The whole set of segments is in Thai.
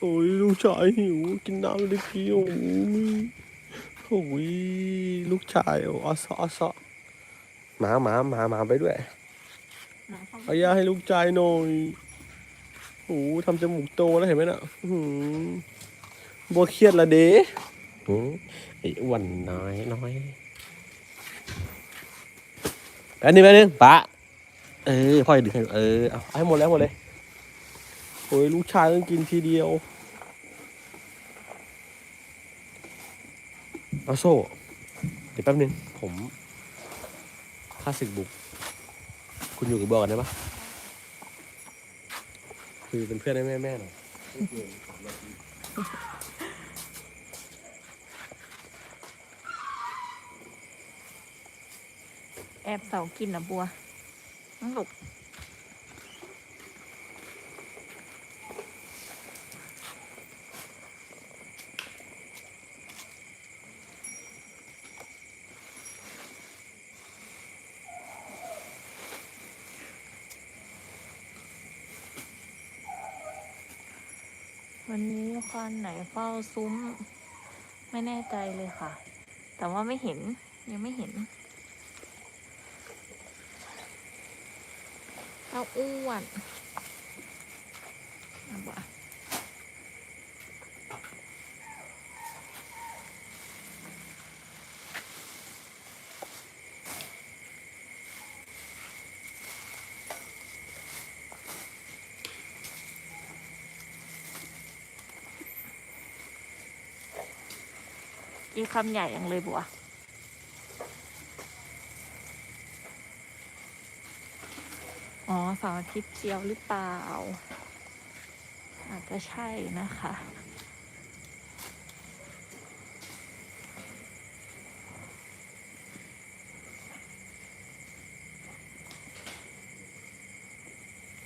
โอ้ยลูกชายหิวกินน้ำเลยพี่โอ้ยโอ้ยลูกชายโอ้อสอสอหมาหมาหมาหมาไปด้วยหมาเข้าเอายาให้ลูกชายหน่อยโอ้ทำจมูกโตแล้วเห็นไหมน่ะอื้อหือบัวเครียดละเด้หือไอ้อ้วนน้อยน้อยแป๊บนึงแป๊บนึงปะเออพ่อจะดึงให้เออเอาให้หมดแล้วหมดเลย โอ้ยลูกชายต้องกินทีเดียวอาโซ่เดี๋ยวแป๊บนึง ผมค่าศึกบุก คุณอยู่กับบัวกันได้ปะคือเป็นเพื่อนให้แม่แม่หน่อยแอบเสากินอะบัวน้องหลบ วันนี้ควันไหนเฝ้าซุ้ม ไม่แน่ใจเลยค่ะ แต่ว่าไม่เห็นยังไม่เห็นเอาอ้วนเอาบ่ คำใหญ่ยังเลยบัวอ๋อเสาร์อาทิตย์เดียวหรือเปล่า อาจจะใช่นะคะ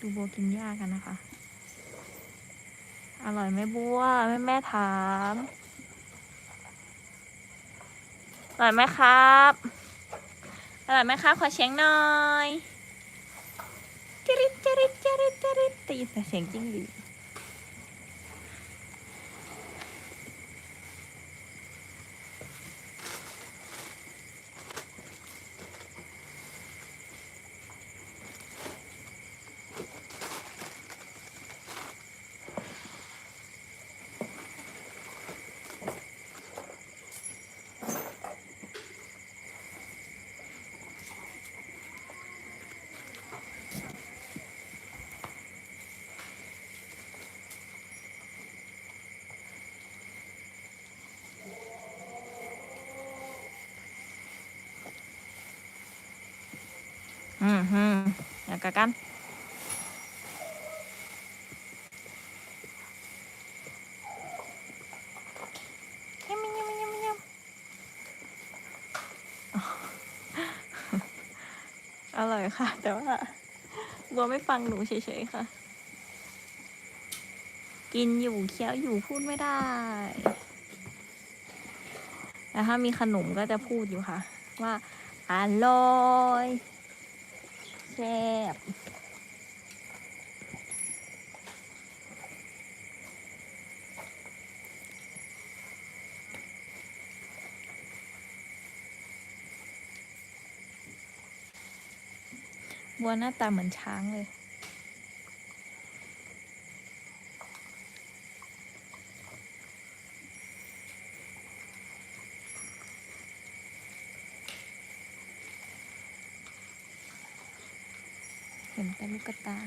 ดูบัวกินยากันนะคะ อร่อยไหมบัวแม่แม่ถาม อร่อยไหมครับ อร่อยไหมครับ ขอเชียงหน่อยจริดจริดจริจริดได้ยินแต่เสียงจริงดี อืมฮึอยากกะกันยำยำยำยำอ๋ออร่อยค่ะ แต่ว่าบัวไม่ฟังหนูเฉยๆค่ะ กินอยู่เคี้ยวอยู่พูดไม่ได้ แต่ถ้ามีขนมก็จะพูดอยู่ค่ะ ว่าอร่อย แซ่บบัวหน้าตาเหมือนช้างเลย เห็นแต่ลู กตา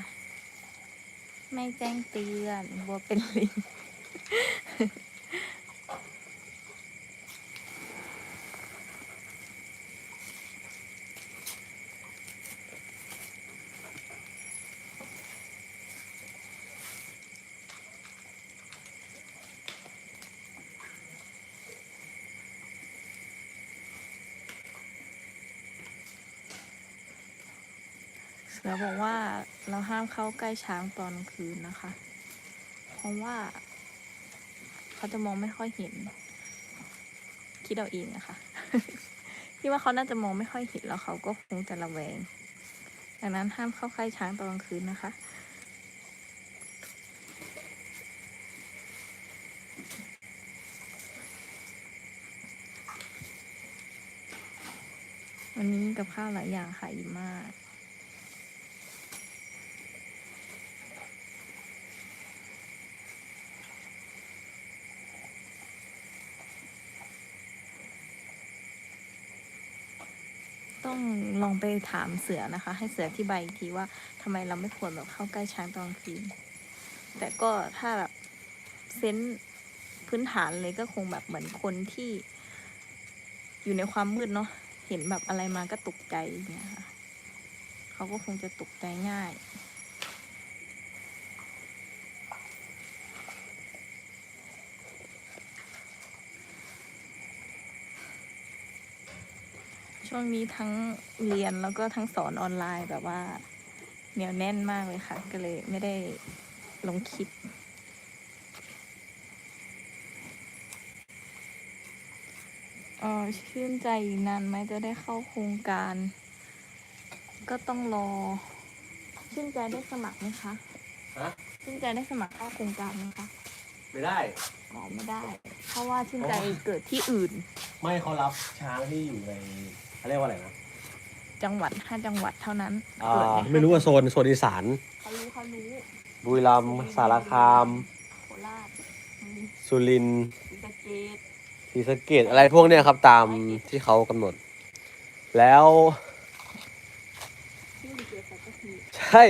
ไม่แจ้งเตือนบัวเป็นลิง สือบอกว่าเราห้ามเข้าใกล้ช้างตอนคืนนะคะ เพราะว่า เขาจะมองไม่ค่อยเห็น คิดเอาเองนะคะคิดว่าเขาน่าจะมองไม่ค่อยเห็นแล้วเขาก็คงจะระแวง ดังนั้นห้ามเข้าใกล้ช้างตอนกลางคืนนะคะ วันนี้กับข้าวหลายอย่างค่ะอิ่มมาก ต้องลองไปถามเสือนะคะ ให้เสืออธิบายอีกทีว่าทำไมเราไม่ควรแบบเข้าใกล้ช้างตอนคืน แต่ก็ถ้าแบบเซนส์พื้นฐานเลยก็คงแบบเหมือนคนที่อยู่ในความมืดเนาะเห็นแบบอะไรมาก็ตกใจเนี่ยค่ะ เขาก็คงจะตกใจง่าย ช่วงนี้ทั้งเรียนแล้วก็ทั้งสอนออนไลน์แบบว่าเหนียวแน่นมากเลยค่ะ ก็เลยไม่ได้ลงคลิปเออชื่นใจอีกนานไหมจะได้เข้าโครงการ ก็ต้องรอ ชื่นใจได้สมัครไหมคะฮะชื่นใจได้สมัครเข้าโครงการไหมคะไม่ได้อ๋อไม่ได้ เพราะว่าชื่นใจเกิดที่อื่น ไม่เขารับช้างที่อยู่ใน เขาเรียกว่าอะไรนะ จังหวัดห้าจังหวัดเท่านั้นอ่า เกิดในไม่รู้ว่าโซนโซนอีสานเขารู้เขารู้บุรีรัมย์สารคาม โคราชอืมสุรินทร์ศรีสะเกษศรีสะเกดอะไรพวกเนี้ยครับตามที่เขากำหนด แล้วที่มีเกียรติสัตหีบใช่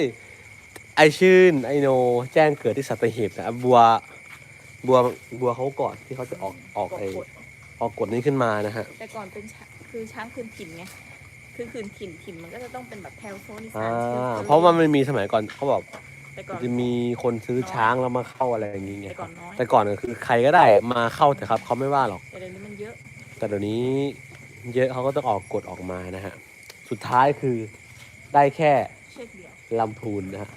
ไอชื่นไอโนแจ้งเกิดที่สัตหีบนะบัวบัวบัวเขาก่อนที่เขาจะออกออกไอกฎออกกฎนี้ขึ้นมานะฮะแต่ก่อนเป็นช้าง คือช้างคืนถิ่นไงคือคืนถิ่นถิ่นมันก็จะต้องเป็นแบบแถวโซนอีอ่าสานชื้อเพราะว่ามันมีสมัยก่อนเขาบอกแต่ก่อนจะมีคนซื้อช้างแล้วมาเข้าอะไรอย่างเงี้ยแต่ก่อนน้อยแต่ก่อนก็คือใครก็ได้มาเข้าแต่ครับเขาไม่ว่าหรอก แต่เดี๋ยวนี้มันเยอะแต่เดี๋ยวนี้เยอะเขาก็ต้องออกกฎออกมานะฮะ สุดท้ายคือได้แค่เชือกเดียวลำพูนนะฮะ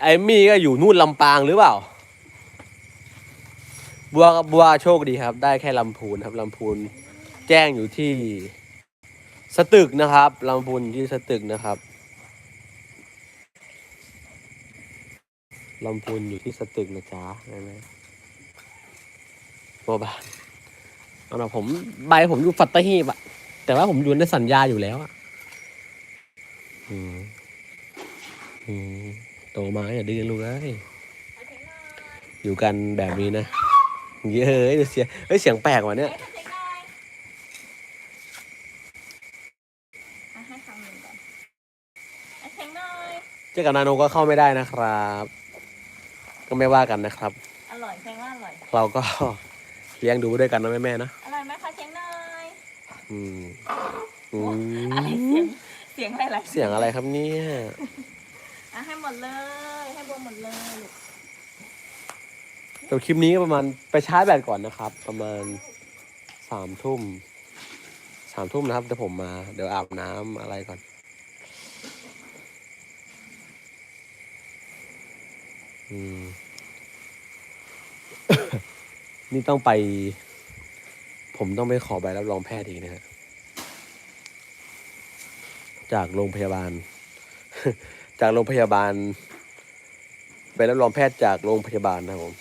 ไอมี่ก็อยู่นู่นลำปางหรือเปล่า บัวบัวโชคดีครับ ได้แค่ลำพูนครับลำพูน แจ้งอยู่ที่สตึกนะครับลำพูนที่สตึกนะครับลำพูนอยู่ที่สตึกนะจ๊ะได้ไหมบัวบานเอาละผมใบผมอยู่ฟัตตาฮีบอะแต่ว่าผมอยู่ในสัญญาอยู่แล้วอะอืมอืมโตมาอย่าดื้อลูกเอ้ยอยู่กันแบบนี้นะเย้ยเสียงเฮ้ยเสียงแปลกว่ะเนี่ย อะให้คำหนึ่งก่อนอะเช็คหน่อย เจ้ากับนาโนก็เข้าไม่ได้นะครับ ก็ไม่ว่ากันนะครับ อร่อยเช็คว่าอร่อย เราก็ เลี้ยงดูด้วยกันนะแม่แม่ๆนะอร่อยไหมคะเช็คหน่อยอืมอือะไรมเสียง เสียงอะไรเสียงอะไรครับเนี่ย อะให้หมดเลย ให้บัวหมดเลยลูกจบคลิปนี้ก็ประมาณไปชาร์จแบตก่อนนะครับ ประมาณสามทุ่มสามทุ่มนะครับเดี๋ยวผมมา เดี๋ยวอาบน้ำอะไรก่อน อืม นี่ต้องไป ผมต้องไปขอใบรับรองแพทย์อีกนะฮะจากโรงพยาบาล จากโรงพยาบาลไปรับรองแพทย์จากโรงพยาบาลนะผม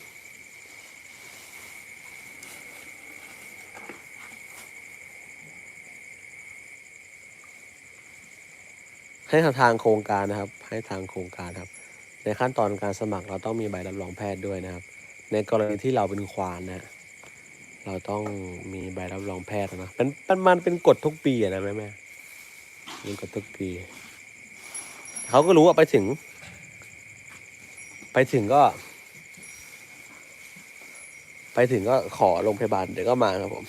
ให้ทางโครงการนะครับ ให้ทางโครงการครับ ในขั้นตอนการสมัครเราต้องมีใบรับรองแพทย์ด้วยนะครับ ในกรณีที่เราเป็นควานนะเราต้องมีใบรับรองแพทย์นะเป็นเป็นมันเป็นกฎทุกปีนะแม่แม่เป็นกฎทุกปีเขาก็รู้ว่าไปถึง ไปถึงก็ ไปถึงก็ขอโรงพยาบาลเดี๋ยวก็มาครับผม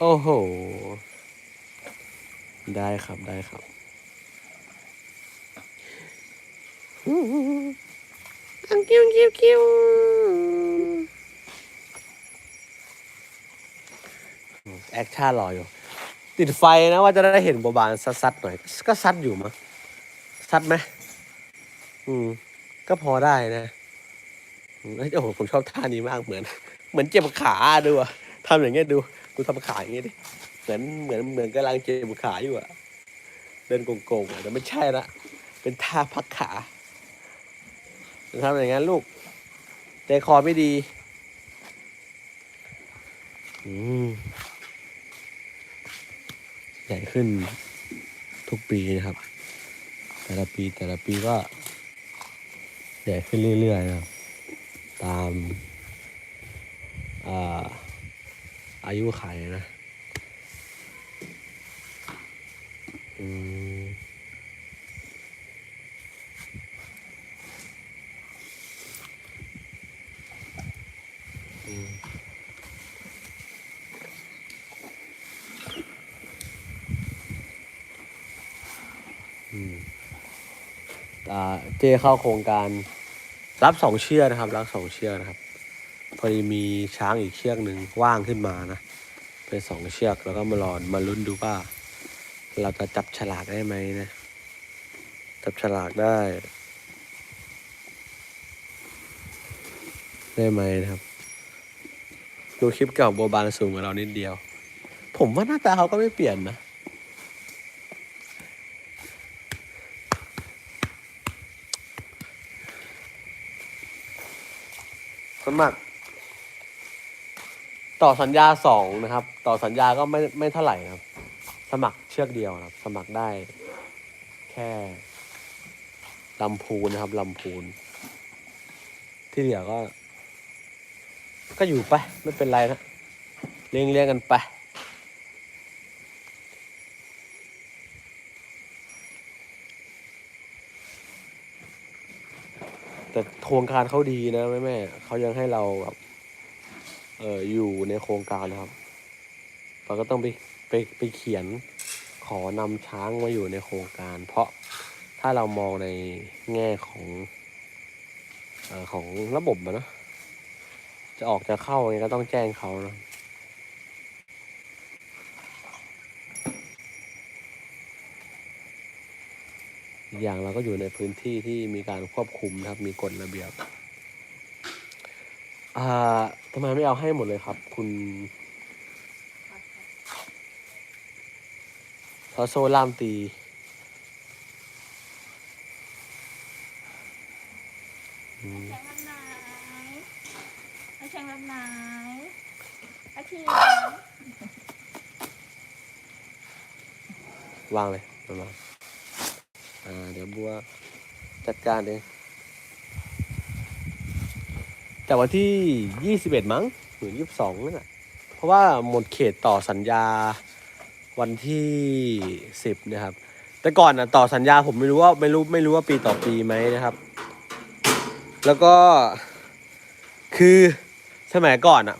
โอ้โห ได้ครับได้ครับคิวคิวคิวแอคชั่นรออยู่ ติดไฟนะว่าจะได้เห็นบบานซัดๆหน่อย ก็ซัดอยู่มั้งซัดไหมอืม ก็พอได้นะอืมเอ้โอ้โหผมชอบท่านี้มากเหมือน เหมือนเจ็บขาดูอะทำอย่างเงี้ยดู กูทำขาอย่างเงี้ยดิ เหมือนเหมือนเหมือนกำลังเจ็บขาอยู่อะเดินโกงๆแต่ไม่ใช่ละเป็นท่าพักขาทำอย่างนั้นลูกใจคอไม่ดี อืมใหญ่ขึ้นทุกปีนะครับ แต่ละปีแต่ละปีก็ใหญ่ขึ้นเรื่อยๆนะครับ ตามอ่าอายุไขนะ อืมอืมอืมอ่า เจเข้าโครงการรับสองเชือกนะครับ รับสองเชือกนะครับ พอดีมีช้างอีกเชือกหนึ่งว่างขึ้นมานะ เป็นสองเชือกแล้วก็มารอนมาลุ้นดูว่า เราจะจับฉลากได้ไหมนะ จับฉลากได้ ได้ไหมนะครับ ดูคลิปเก่าโบบานสูงกว่าเรานิดเดียว ผมว่าหน้าตาเขาก็ไม่เปลี่ยนนะสมัคร ต่อสัญญาสองนะครับ ต่อสัญญาก็ไม่ไม่เท่าไหร่นะครับ มัครเชือกเดียวนะครับ สมัครได้ แค่ลำพูนนะครับลำพูน ที่เหลือก็ ก็อยู่ไป ไม่เป็นไรนะเลี้ยงเลี้ยงกันไปแต่โครงการเขาดีนะแม่แม่เขายังให้เราแบบเอออยู่ในโครงการนะครับ เราก็ต้องไป ไปไปเขียนขอนำช้างมาอยู่ในโครงการ เพราะถ้าเรามองในแง่ของอของระบบะเนอะจะออกจะเข้าไงก็ต้องแจ้งเขานะอย่างเราก็อยู่ในพื้นที่ที่มีการควบคุมนะครับ มีกฎระเบียบ อ่าทำไมไม่เอาให้หมดเลยครับ คุณ เพราะโซ่ล่ามตีอืมแข่งแบบไหนไอแข่งแบบไหนไอทีวางเลยมาวางอ่า เดี๋ยวบัวจัดการเองจากวันที่ยี่สิบเอ็ดมั้งหรือยี่สิบสองนั่นแหละเพราะว่าหมดเขตต่อสัญญา วันที่สิบนะครับ แต่ก่อนนะต่อสัญญาผมไม่รู้ว่าไม่รู้ไม่รู้ว่าปีต่อปีไหมนะครับ แล้วก็คือสมัยก่อนอะ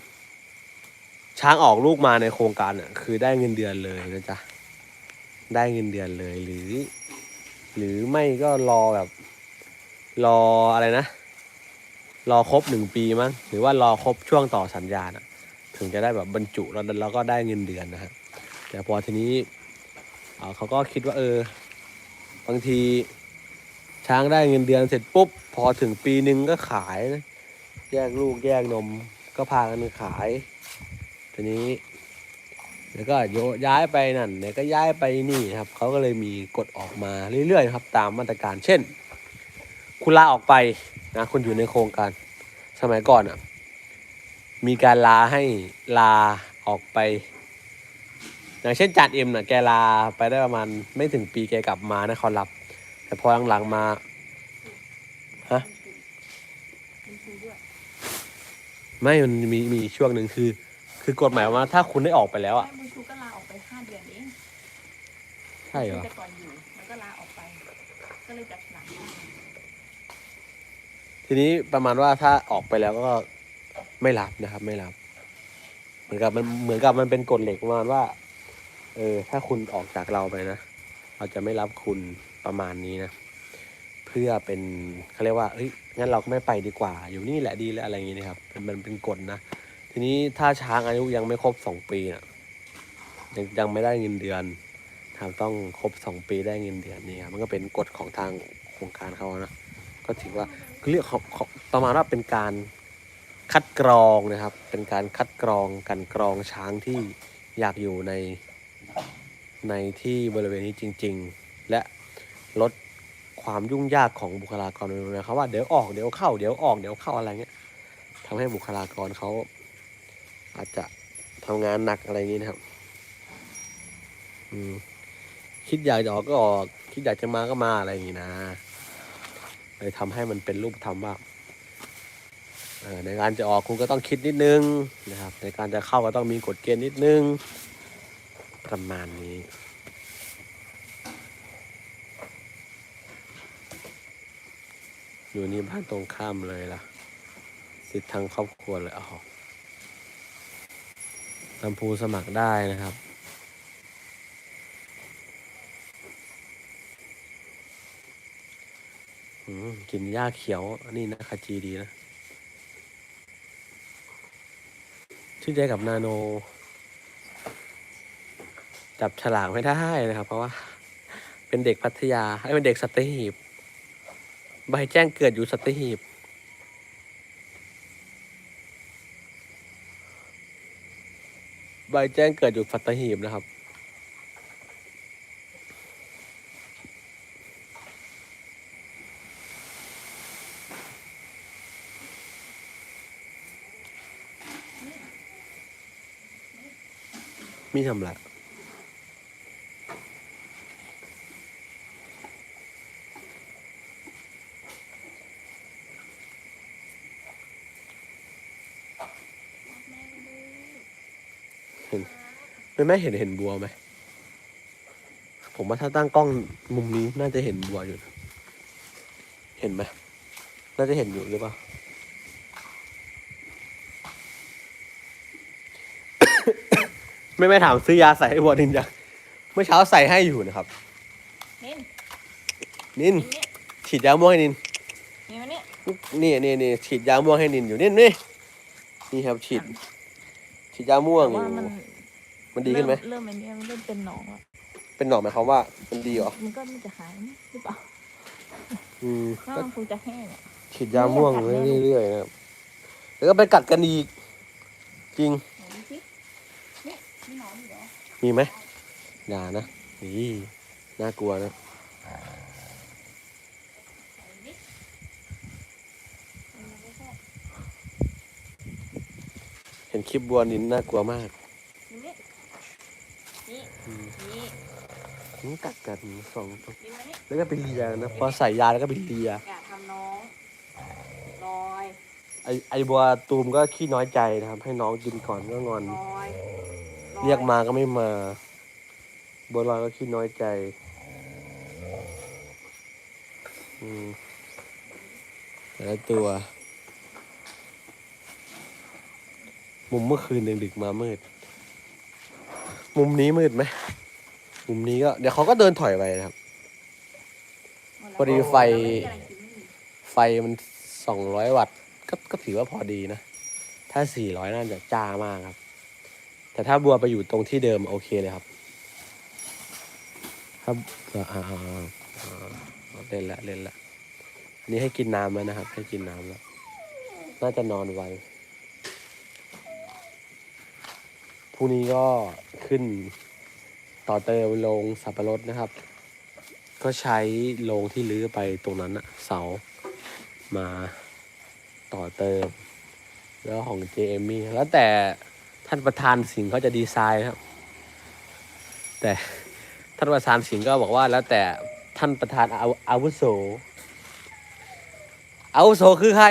ช้างออกลูกมาในโครงการอะคือได้เงินเดือนเลยนะจ๊ะได้เงินเดือนเลยหรือ หรือไม่ก็รอแบบ รออะไรนะ รอครบหนึ่งปีมั้งหรือว่ารอครบช่วงต่อสัญญาณถึงจะได้แบบบรรจุแล้วแล้วก็ได้เงินเดือนนะฮะ แต่พอทีนี้เเขาก็คิดว่าเออบางทีช้างได้เงินเดือนเสร็จปุ๊บ พอถึงปีหนึ่งก็ขายนะแยกลูกแยกนมก็พากันขาย ทีนี้ แล้วก็โยย้ายไปนั่นเนี่ยก็ย้ายไปนี่ครับเขาก็เลยมีกฎออกมาเรื่อยๆครับ ตามมาตรการเช่น คุณลาออกไปนะคุณอยู่ในโครงการสมัยก่อนอะมีการลาให้ลาออกไป อย่างเช่นจัดเอ็มน่ะแกลาไปได้ประมาณไม่ถึงปีแกกลับมานะเขารับ แต่พอหลังๆมาฮะไม่มันมีมีช่วงหนึ่งคือ คือกฎหมายว่าถ้าคุณได้ออกไปแล้วอะแม่บุญชูก็ลาออกไปห้าเดือนเองใช่เหรอแต่ก่อนอยู่มันก็ลาออกไป ก็เลยจับฉลากได้ทีนี้ประมาณว่าถ้าออกไปแล้วก็ไม่รับนะครับ ไม่รับ เหมือนกับมันเหมือนกับมันเป็นกฎเหล็กประมาณว่า เออถ้าคุณออกจากเราไปนะ เราจะไม่รับคุณประมาณนี้นะ เพื่อเป็นเขาเรียกว่าเฮ้ยงั้นเราก็ไม่ไปดีกว่า อยู่นี่แหละดีแล้วอะไรอย่างนี้นะครับเป็นมันเป็นกฎนะ ทีนี้ถ้าช้างอายุยังไม่ครบสองปีนะยังยังไม่ได้เงินเดือนทางต้องครบสองปีได้เงินเดือนนี่ครับมันก็เป็นกฎของทางโครงการเขานะก็ถือว่าเรียกของของประมาณว่าเป็นการคัดกรองนะครับ เป็นการคัดกรองกันกรองช้างที่อยากอยู่ใน ในที่บริเวณนี้จริง ๆ และลดความยุ่งยากของบุคลากรนะครับว่าเดี๋ยวออกเดี๋ยวเข้าเดี๋ยวออกเดี๋ยวเข้าอะไรเงี้ยทำให้บุคลากรเขาอาจจะททำงานหนักอะไรอย่างนี้นะครับ อืมคิดอยากจะออกก็ออก คิดอยากจะมาก็มาอะไรอย่างนี้นะเลยทำให้มันเป็นรูปธรรมว่าในการจะออกคุณก็ต้องคิดนิดนึงนะครับ ในการจะเข้าก็ต้องมีกฎเกณฑ์นิดนึง ประมาณนี้ อยู่นี่บ้านตรงข้ามเลยล่ะสิทธิ์ทางครอบครัวเลยอ๋อลำพูสมัครได้นะครับอืมกินหญ้าเขียวนนี้นะคาจีดีนะ ชื่นใจกับนาโน จับฉลากไม่ได้นะครับ เพราะว่า เป็นเด็กพัทยาให้เป็นเด็กสัตหีบ ใบแจ้งเกิดอยู่สัตหีบใบแจ้งเกิดอยู่สัตหีบนะครับมีทำไร ไม่แม่เห็นเห็นบัวไหม ผมว่าถ้าตั้งกล้องมุมนี้น่าจะเห็นบัวอยู่นะเห็นไหม น่าจะเห็นอยู่หรือเปล่า ไม่ไม่ถามซื้อยาใส่ให้วัวนินยังเมื่อเช้าใส่ให้อยู่นะครับ นินนินนินเนี่ยฉีดยาม่วงให้นิน นี่มันเนี่ยนี่นี่นี่ฉีดยาม่วงให้นินอยู่นี่นี่นี่ครับฉีดฉีดยาม่วงแต่อยู่ว่ามัน มันดีขึ้นไหม เริ่มเริ่มไอ้เนี่ยมันเริ่มเป็นหนองแล้วเป็นหนอกหมายความว่ามันดีเหรอ มันก็มันจะหายไหมหรือเปล่าอืมว่าก็มันคงจะแห้งอะฉีดยาม่วงเรื่อยๆนะครับแล้วก็ไปกัดกันอีก จริง ไหนดูสิเนี่ยมีหนอนอยู่เหรอมีไหมอย่านะนี่น่ากลัวนะเห็นคลิปบัวนินน่ากลัวมาก นี่นี่นี่ อืม นี่ มันกัดกันสองตัวนี่มานี่แล้วก็ไปเลียนะพอใส่ยาแล้วก็ไปเลียอย่าทำน้องลอยไอไอบัวตูมก็ขี้น้อยใจนะครับ ให้น้องกินก่อนก็งอน ลอยลอเรียกมาก็ไม่มาบัวลอยก็ขี้น้อยใจ อืมแต่ละตัว มุมเมื่อคืนดึกๆมามืด มุมนี้มืดไหม มุมนี้ก็เดี๋ยวเขาก็เดินถอยไปนะครับ พอดีไฟ ไฟมันสองร้อยวัตต์ก็ก็ถือว่าพอดีนะ ถ้าสี่ร้อยน่าจะจ้ามากครับ แต่ถ้าบัวไปอยู่ตรงที่เดิมโอเคเลยครับถ้าอ่าอ่าอ่าอ่าเล่นละเล่นละอันนี้ให้กินน้ำแล้วนะครับ ให้กินน้ำแล้ว น่าจะนอนไวพรุ่งนี้ก็ขึ้น ต่อเติมลงสับปะรดนะครับ ก็ใช้โรงที่ลื้อไปตรงนั้นอะเสามาต่อเติม แล้วของ JM มี่แล้วแต่ท่านประธานสิงห์เขาจะดีไซน์ครับ แต่ท่านประธานสิงห์ก็บอกว่าแล้วแต่ท่านประธานอาอาวุโสอาวุโสคือใคร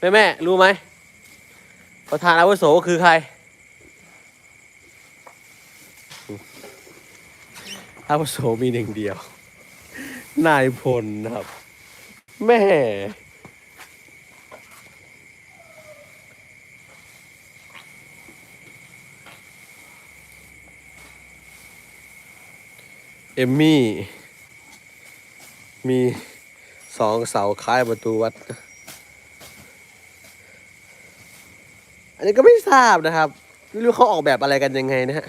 แม่แม่รู้ไหมประธานอาวุโสคือใคร อาวุโสมีหนึ่งเดียว นายพลนะครับ แม่เอมมี่ มีสองเสาคล้ายประตูวัด อันนี้ก็ไม่ทราบนะครับ ไม่รู้เขาออกแบบอะไรกันยังไงนะฮะ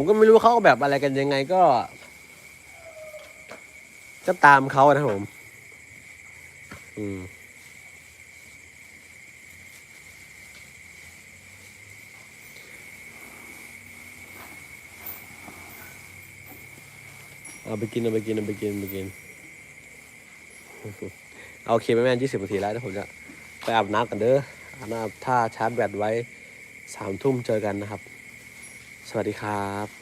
ผมก็ไม่รู้เขาแบบอะไรกันยังไงก็ ก็ตามเขานะผม อืมเอาไปกินเอาไปกินเอาไปกินไปกินเอาโอเคไหมแม่ยี่สิบนาทีแล้วเดี๋ยวผมจะไปอาบน้ำกันเด้ออาบน้ำถ้าชาร์จแบตไว้สามทุ่มเจอกันนะครับ สวัสดีครับ